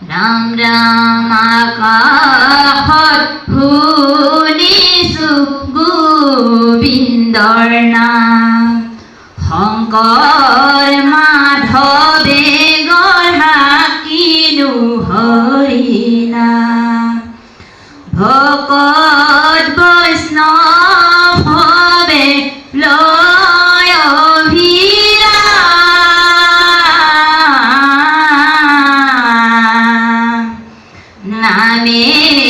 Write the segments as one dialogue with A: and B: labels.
A: राम राम आकाहत শুনিছো গোবিন্দৰ নাম। শংকৰ মাধৱে গঢ়াকিলো হৰিণা ভকত 哪里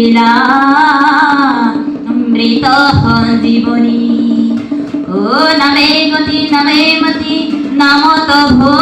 A: নরবিলা মৃত জীবনী। ও নামে গতি নামে মতি নাম তো ভো